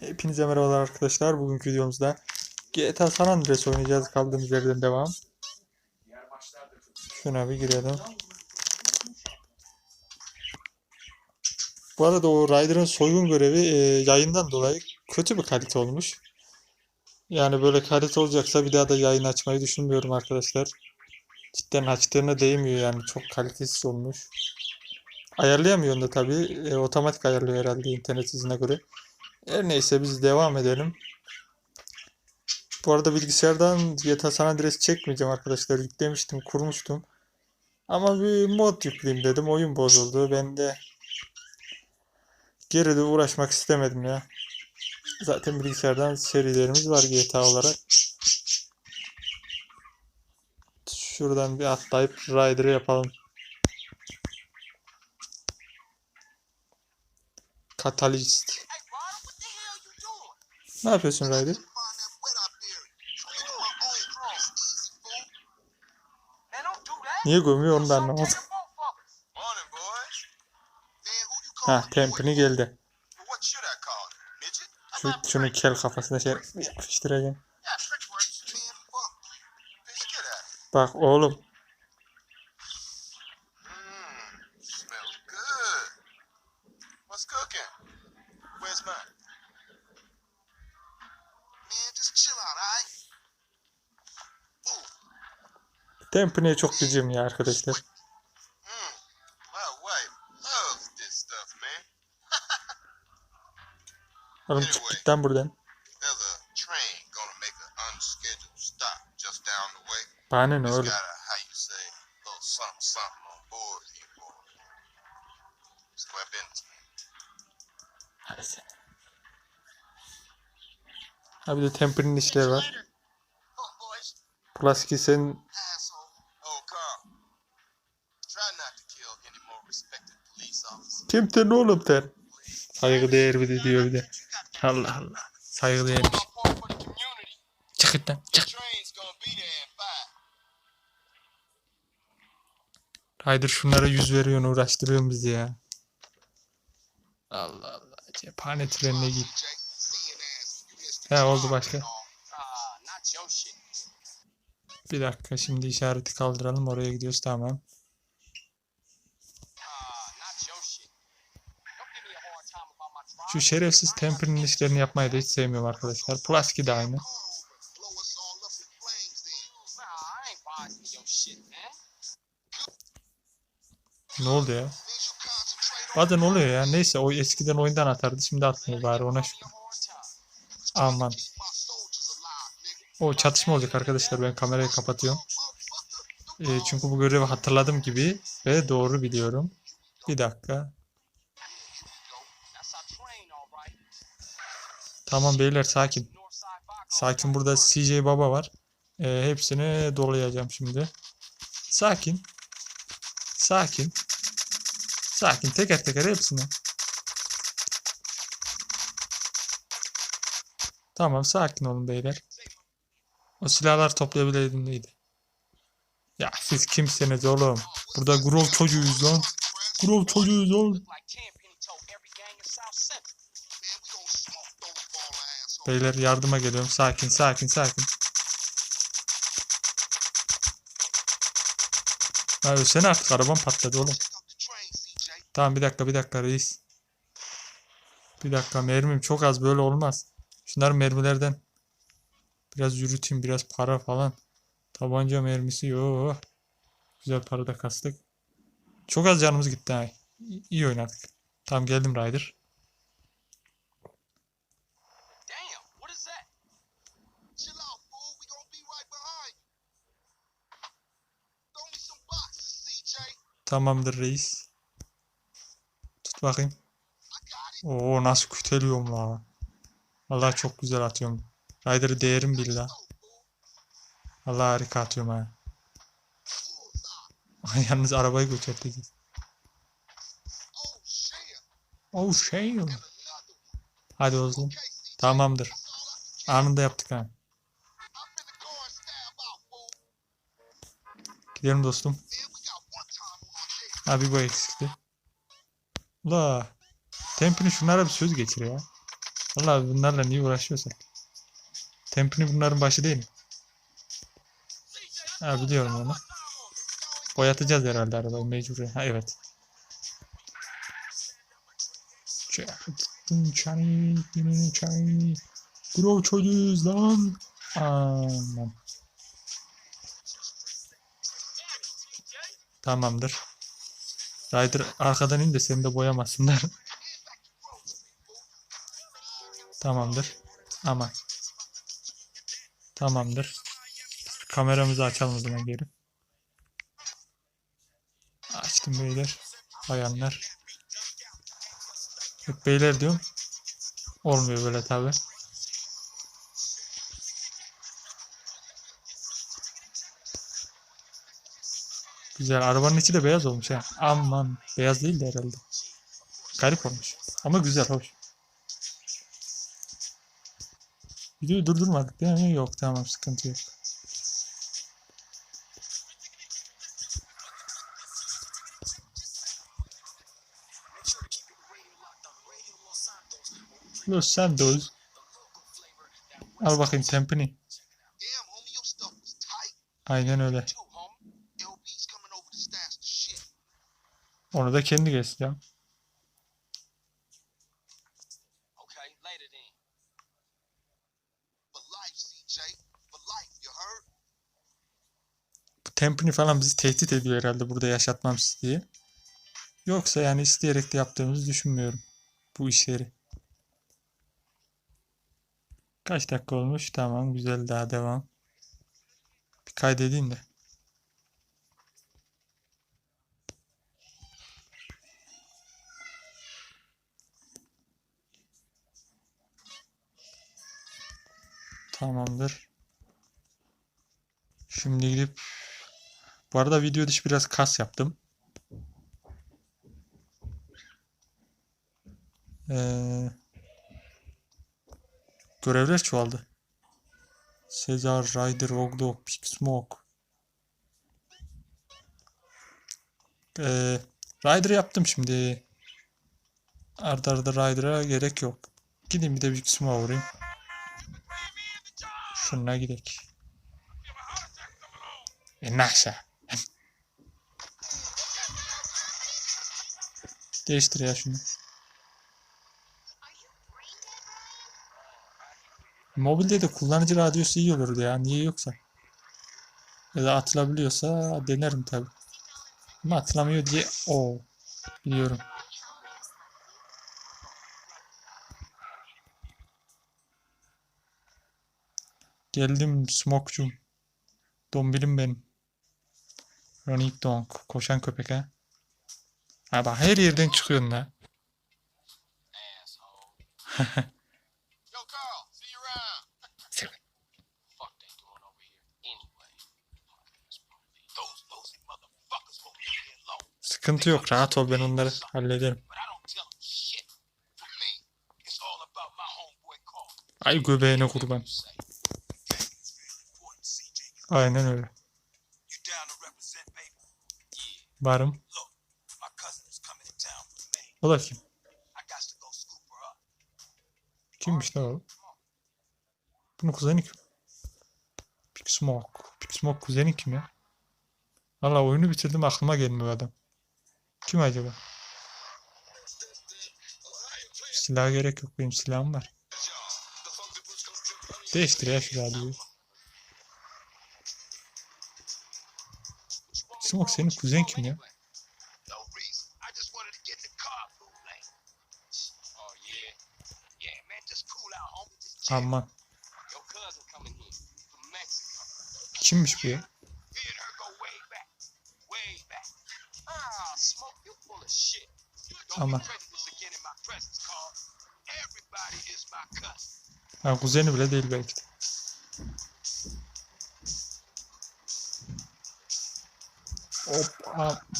Hepinize merhabalar arkadaşlar. Bugünkü videomuzda GTA San Andreas oynayacağız. Kaldığımız yerden devam. Şuna bir girelim. Bu arada o Ryder'ın soygun görevi e, yayından dolayı kötü bir kalite olmuş. Yani böyle kalite olacaksa bir daha da yayın açmayı düşünmüyorum arkadaşlar. Cidden açtığına değmiyor yani. Çok kalitesiz olmuş. Ayarlayamıyorsun da tabii. E, otomatik ayarlıyor herhalde internet hızına göre. Her neyse biz devam edelim. Bu arada bilgisayardan GTA San Andreas çekmeyeceğim arkadaşlar. Yüklemiştim, kurmuştum. Ama bir mod yükleyeyim dedim. Oyun bozuldu. Ben de geride uğraşmak istemedim ya. Zaten bilgisayardan serilerimiz var GTA olarak. Şuradan bir atlayıp Rider'ı yapalım. Catalyst. Ne yapıyorsun Ryder? Niye gömüyor onu da anlamadım. Ha tempini geldi. Şu, şunu kel kafasına şey yapıştıracağım. Yeah, trick works. Tempini'ye çok gıcığım ya arkadaşlar. Man. Oğlum çık git lan buradan. There's a train Ha bir de Tempini'nin işleri var. Plus ki officers. kimsin oğlum sen? Saygı değer bir de diyor bir de. Allah Allah. Saygı değermiş. My part for the community. Çık git lan çık. Ryder şunlara yüz veriyorsun uğraştırıyorsun bizi ya. Allah Allah. Cephane trenine git. He oldu başka. Bir dakika şimdi işareti kaldıralım oraya gidiyoruz tamam. Şu şerefsiz Temper'in işlerini yapmayı da hiç sevmiyorum arkadaşlar. Plus ki de aynı. Ne oldu ya? Bazen oluyor ya. Neyse o eskiden oyundan atardı. Şimdi atmıyor bari ona şükür. Aman. O çatışma olacak arkadaşlar. Ben kamerayı kapatıyorum. Ee, çünkü bu görevi hatırladım gibi ve doğru biliyorum. Bir dakika. Tamam beyler sakin. Sakin burada CJ Baba var. Ee, hepsini dolayacağım şimdi. Sakin. Sakin. Sakin teker teker hepsini. Tamam sakin olun beyler. O silahlar toplayabileydim neydi? Ya siz kimsiniz oğlum? Burada Grov çocuğuyuz lan. Grov çocuğuyuz oğlum. Beyler yardıma geliyorum. Sakin sakin sakin. Ha ölsene artık arabam patladı oğlum. Tamam bir dakika bir dakika reis. Bir dakika mermim çok az böyle olmaz. Şunları mermilerden biraz yürüteyim biraz para falan. Tabanca mermisi yok. Güzel para da kastık. Çok az canımız gitti ha. İyi- oynadık. Tamam geldim Ryder. Tamamdır reis. Tut bakayım. Oo nasıl küteliyorum la. Vallahi çok güzel atıyorum. Ryder'ı değerim billah. Allah harika atıyorum ha. Yalnız arabayı götürdük. Oh, shit. Oh şey. Hadi oğlum. Tamamdır. Anında yaptık ha. Gidelim dostum. Abi bu eksikti. Ula. Tempini şunlara bir söz geçir ya. Vallahi bunlarla niye uğraşıyorsun? Tempini bunların başı değil mi? Ha biliyorum onu. Boyatacağız herhalde arabayı mecbur. Ha evet. Çay, çay, çay. Bro çocuğuz lan. Aman. Tamamdır. Ryder arkadan in de seni de boyamasınlar. Tamamdır. Aman. Tamamdır. Kameramızı açalım o zaman geri. Açtım beyler. Bayanlar. Yok beyler diyorum. Olmuyor böyle tabi. Güzel. Arabanın içi de beyaz olmuş ha. Aman. Beyaz değil de herhalde. Garip olmuş. Ama güzel, hoş. Videoyu durdurmadık değil mi? Yok tamam sıkıntı yok. Los Santos. Al bakayım tempini. Aynen öyle. Onu da kendi ya. Bu tempini falan bizi tehdit ediyor herhalde burada yaşatmam sizi diye. Yoksa yani isteyerek de yaptığımızı düşünmüyorum. Bu işleri. Kaç dakika olmuş? Tamam güzel daha devam. Bir kaydedeyim de. Tamamdır. Şimdi gidip bu arada video dışı biraz kas yaptım. Ee, görevler çoğaldı. Sezar, Ryder, Ogdog, Big Smoke. Ee, Ryder yaptım şimdi. Arda arda Ryder'a gerek yok. Gideyim bir de Big Smoke'a vurayım. Şuna gidelim. E aşağı. Değiştir ya şunu. Mobilde de kullanıcı radyosu iyi olurdu ya. Niye yoksa? Ya da atılabiliyorsa denerim tabi. Ama atılamıyor diye o biliyorum. Geldim Smokecum. Dombilim benim. Ronnie Donk. Koşan köpek ha. Ha bak her yerden çıkıyorsun la. Sıkıntı yok. Rahat ol ben onları hallederim. But I don't town from Maine. O da kim? Kimmiş lan o? Bunun kuzeni kim? Big Smoke. Big Smoke kuzeni kim ya? Valla oyunu bitirdim aklıma gelmiyor adam. Kim acaba? Silah gerek yok benim silahım var. Değiştir ya şu radyoyu. Cool out, homie. Just chill. Aman. Kimmiş bu ya? Me and her go way back. Way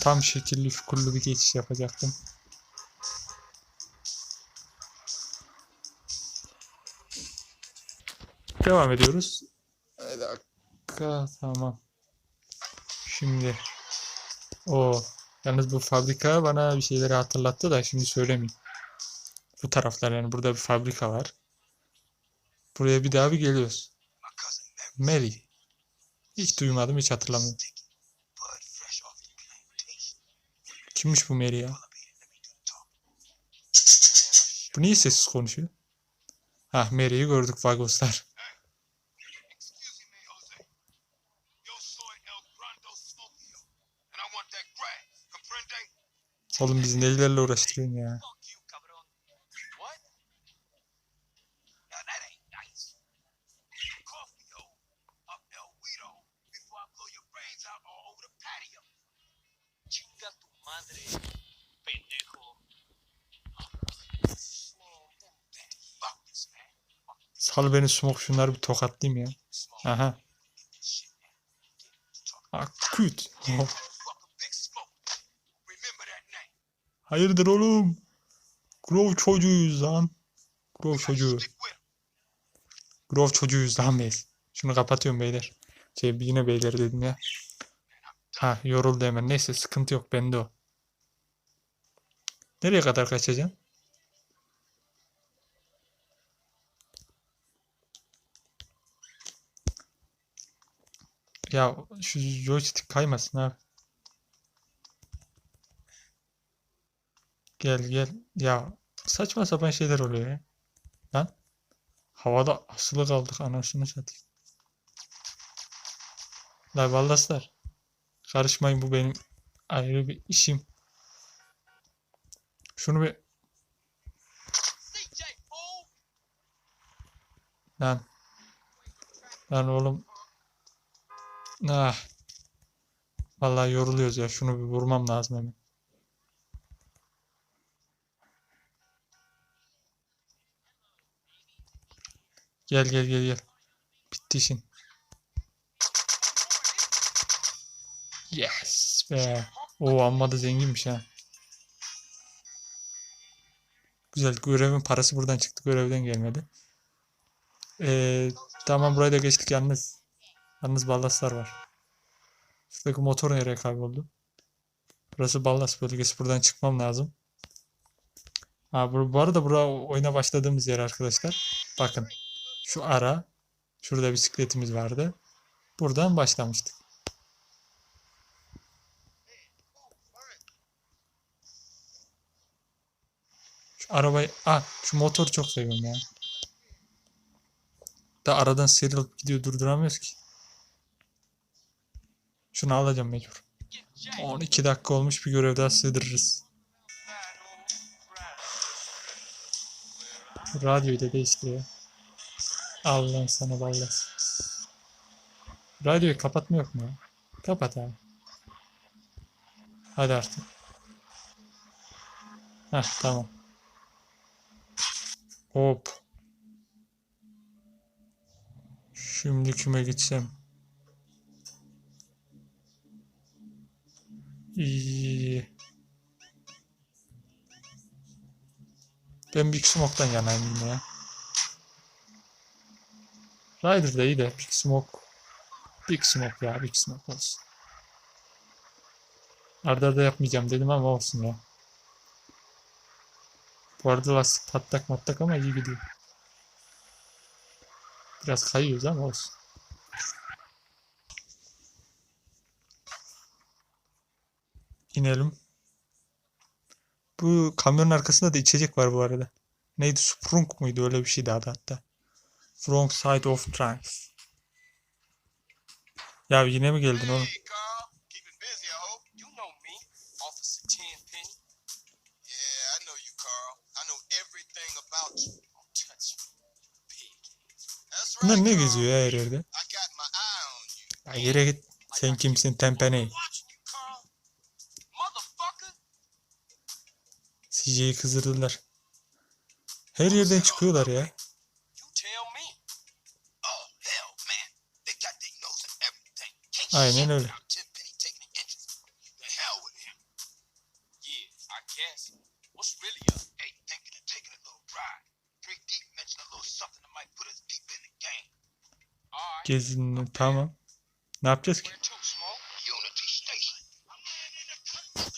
tam şekilli şukurlu bir geçiş yapacaktım. Devam ediyoruz. Bir dakika, tamam. Şimdi o yalnız bu fabrika bana bir şeyleri hatırlattı da şimdi söylemeyeyim. Bu taraflar yani burada bir fabrika var. Buraya bir daha bir geliyoruz. Mary. Hiç duymadım, hiç hatırlamıyorum. Kimmiş bu Mary ya? Bu niye sessiz konuşuyor? Hah Mary'i gördük Vagoslar. Oğlum biz neylerle uğraştırıyorsun ya. Sal beni smoke şunları bir tokatlayayım ya. Aha. Akut. Hayırdır oğlum? Grove çocuğuyuz lan. Grove çocuğu. Grove çocuğuyuz lan biz. Şunu kapatıyorum beyler. Şey yine beyler dedim ya. Ha yoruldu hemen. Neyse sıkıntı yok bende o. Nereye kadar kaçacaksın? Ya şu joystick kaymasın abi. Gel gel. Ya saçma sapan şeyler oluyor ya. Lan. Havada asılı kaldık anasını satayım. La vallaslar. Karışmayın bu benim ayrı bir işim. Şunu bir lan. Lan oğlum. Ah. Vallahi yoruluyoruz ya. Şunu bir vurmam lazım hemen. Gel gel gel gel. Bitti işin. Yes be. O amma da zenginmiş ha. Güzel. Görevin parası buradan çıktı. Görevden gelmedi. Ee, tamam burayı da geçtik yalnız. Yalnız ballaslar var. Şuradaki motor nereye kayboldu? Burası ballas bölgesi. Buradan çıkmam lazım. Ha, bu, bu arada bura oyuna başladığımız yer arkadaşlar. Bakın. Şu ara. Şurada bisikletimiz vardı. Buradan başlamıştık. Şu arabayı... Ah şu motoru çok seviyorum ya. Da aradan sıyrılıp gidiyor durduramıyoruz ki. Şunu alacağım mecbur. 12 dakika olmuş bir görev daha sığdırırız. Radyoyu da değiştir ya. Al lan sana ballas. Radyoyu kapatma yok mu? Kapat abi. Hadi artık. Heh tamam. Hop. Şimdi kime gitsem? Ben Big Smoke'dan yanayım yine ya. Rider da iyi de Big Smoke. Big Smoke ya Big Smoke olsun. Arda arda yapmayacağım dedim ama olsun ya. Bu arada lastik patlak matlak ama iyi gidiyor. Biraz kayıyoruz ama olsun. İnelim. Bu kamyonun arkasında da içecek var bu arada. Neydi? Sprunk muydu? Öyle bir şeydi adı hatta. Wrong side of tracks. Ya yine mi geldin oğlum? Bunlar ne geziyor ya her yerde? Ya yere git. Sen kimsin Tempeney? CJ'yi kızdırdılar. Her yerden çıkıyorlar ya. Aynen öyle. Gezin tamam. Ne yapacağız ki?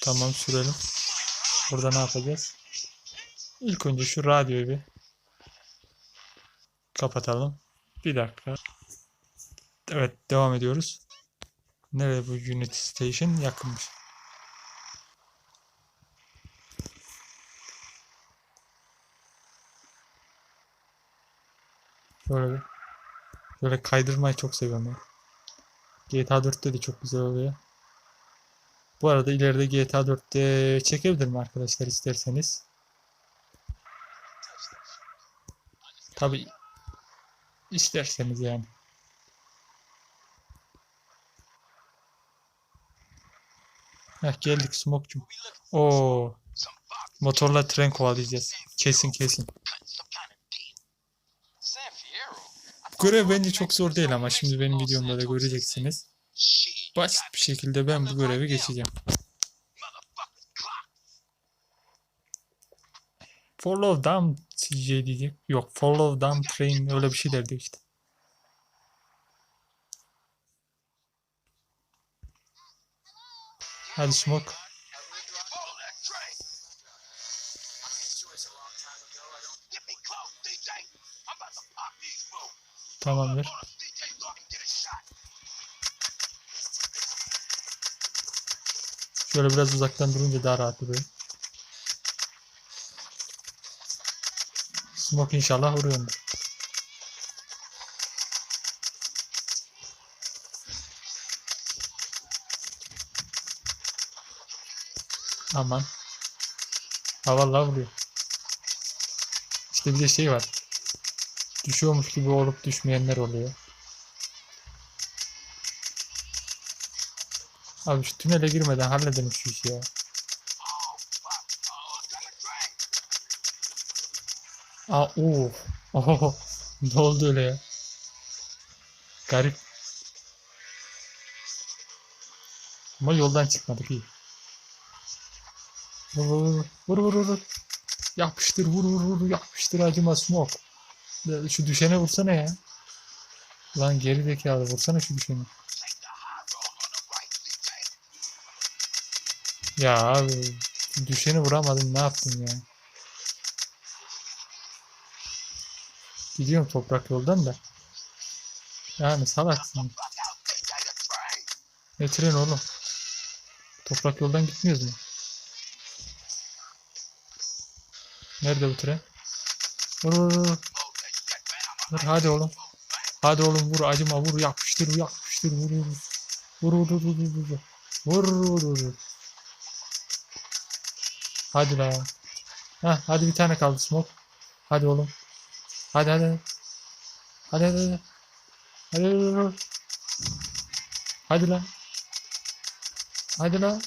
Tamam sürelim. Burada ne yapacağız? İlk önce şu radyoyu bir Kapatalım. Bir dakika. Evet devam ediyoruz. Nereye bu Unity Station? Yakınmış. Böyle böyle kaydırmayı çok seviyorum ya. GTA 4'te de çok güzel oluyor. Bu arada ileride GTA 4'te çekebilirim arkadaşlar isterseniz. Tabii isterseniz yani. Heh, geldik Smoke'cum. Oo, motorla tren kovalayacağız. Kesin kesin. görev bence çok zor değil ama şimdi benim videomda da göreceksiniz. Basit bir şekilde ben bu görevi geçeceğim. Follow down CJ diyecek. Yok follow down train öyle bir şey derdi işte. Hadi smoke. Follow Şöyle biraz uzaktan durunca daha rahat duruyor. Smoke inşallah vuruyordur. Aman. Ha vallahi vuruyor. İşte bir de şey var. Düşüyormuş gibi olup düşmeyenler oluyor. Abi şu tünele girmeden halledelim şu işi ya. Aa oo. Oho. Ne oldu öyle ya? Garip. Ama yoldan çıkmadık iyi. Vur vur vur vur. Yapıştır vur vur vur yapıştır acıma smoke. Şu düşene vursana ya. Lan geri zekalı vursana şu düşeni. Ya abi düşeni vuramadın ne yaptın ya? Gidiyorum toprak yoldan da. Yani salaksın. Ne oğlum? Toprak yoldan gitmiyoruz mu? Nerede bu tren? Vur vur vur. Vur hadi oğlum. Hadi oğlum vur acıma vur yapıştır yapıştır vur. Vur vur vur vur vur. vur. Vur vur vur vur. Hadi la. Heh, hadi bir tane kaldı smoke. Hadi oğlum. Hadi hadi. Hadi hadi. Hadi hadi hadi. hadi. Hadi lan. Hadi lan.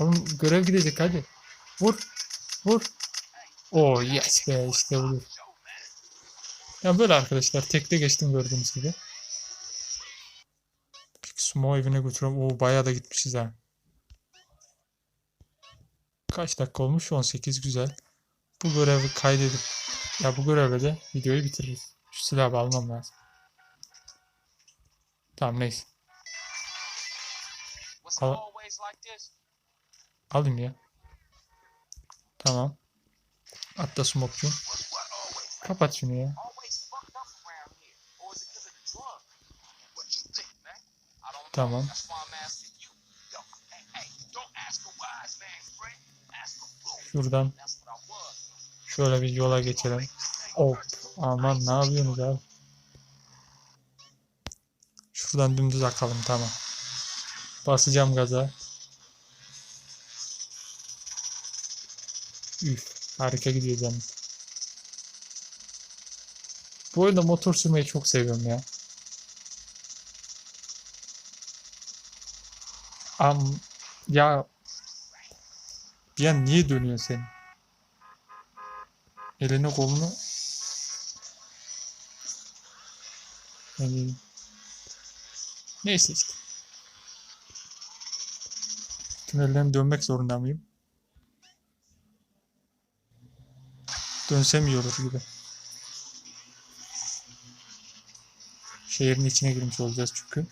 Oğlum görev gidecek hadi. Vur. Vur. Oh yes be işte budur. Ya böyle arkadaşlar tekte geçtim gördüğünüz gibi. Sumo evine götürüyorum. Oo bayağı da gitmişiz ha. Kaç dakika olmuş? 18 güzel. Bu görevi kaydedip ya bu görevle de videoyu bitiririz. Şu silahı almam lazım. Tamam neyse. Al-? Alayım ya. Tamam. What always Kapat şunu ya. Always Şuradan şöyle bir yola geçelim. Hop. Aman ne yapıyorsunuz abi? Şuradan dümdüz akalım tamam. Basacağım gaza. Üf. Harika gidiyor. Bu oyunda motor sürmeyi çok seviyorum ya. Am ya an niye dönüyorsun sen? Elini kolunu yani neyse işte. Tünelden dönmek zorunda mıyım? Dönsem iyi olur gibi. Şehrin içine girmiş olacağız çünkü.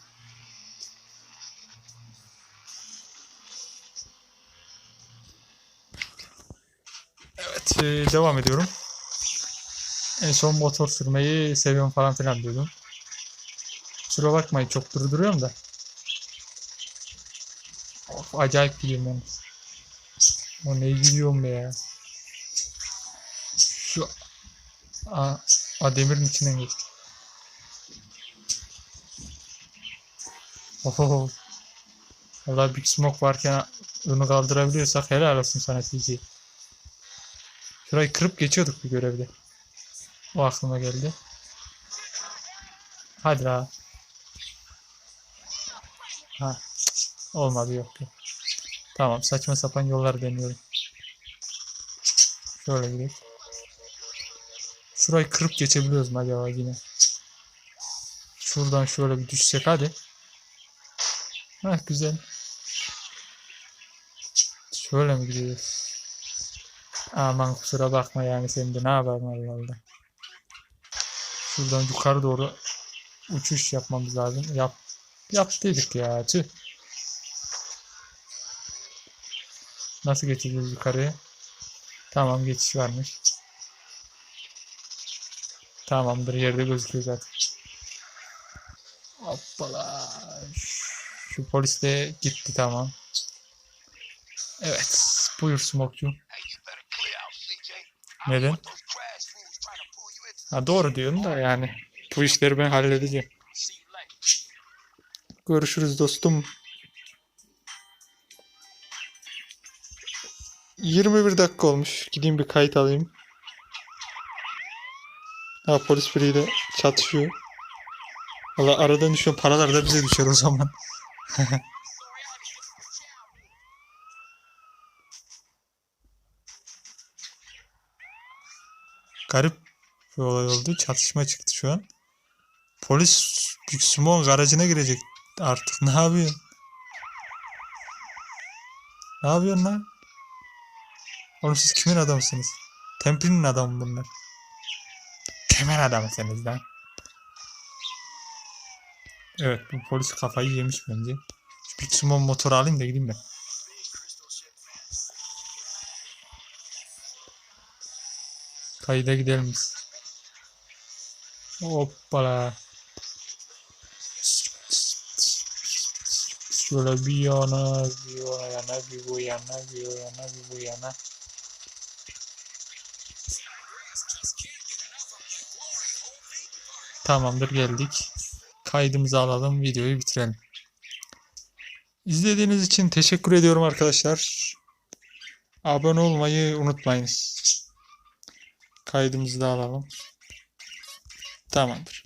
E, devam ediyorum. En son motor sürmeyi seviyorum falan filan diyordum. Kusura bakmayın çok durduruyorum da. Of acayip gidiyorum ben. O ne gidiyorum ya. Şu a, a demirin içinden geçti. Oho. Valla Big Smoke varken onu kaldırabiliyorsak helal olsun sana TC. Şurayı kırıp geçiyorduk bir görevde. O aklıma geldi. Hadi la. Ha. Olmadı yok. Tamam saçma sapan yollar deniyorum. Şöyle gidelim. Şurayı kırıp geçebiliyoruz mu acaba yine? Şuradan şöyle bir düşsek hadi. Heh güzel. Şöyle mi gidiyoruz? Aman kusura bakma yani sen de ne yapalım Allah Allah. Şuradan yukarı doğru uçuş yapmamız lazım. Yap yaptıydık ya tüh. Nasıl geçeceğiz yukarıya? Tamam geçiş varmış. Tamamdır yerde gözüküyor zaten. Hoppala. Şu polis de gitti tamam. Evet. Buyur Smoke'cu. İnto Ha doğru diyorsun da yani. Bu işleri ben halledeceğim. Görüşürüz dostum. 21 dakika olmuş. Gideyim bir kayıt alayım. Ha polis biriyle çatışıyor. Valla aradan düşen paralar da bize düşer o zaman. Garip bir olay oldu. Çatışma çıktı şu an. Polis Büyük Smoke'un garajına girecek artık. Ne yapıyorsun? Ne yapıyorsun lan? Oğlum siz kimin adamısınız? Templi'nin adamı bunlar. Kimin adamısınız lan? Evet bu polis kafayı yemiş bence. Şu Smoke motoru alayım da gideyim ben. Kayıda gidelim biz. Hoppala. Şöyle bir yana, bir o yana, bir bu yana, bir o yana, bir bu yana. Tamamdır geldik. Kaydımızı alalım, videoyu bitirelim. İzlediğiniz için teşekkür ediyorum arkadaşlar. Abone olmayı unutmayınız. Kaydımızı da alalım. Tamamdır.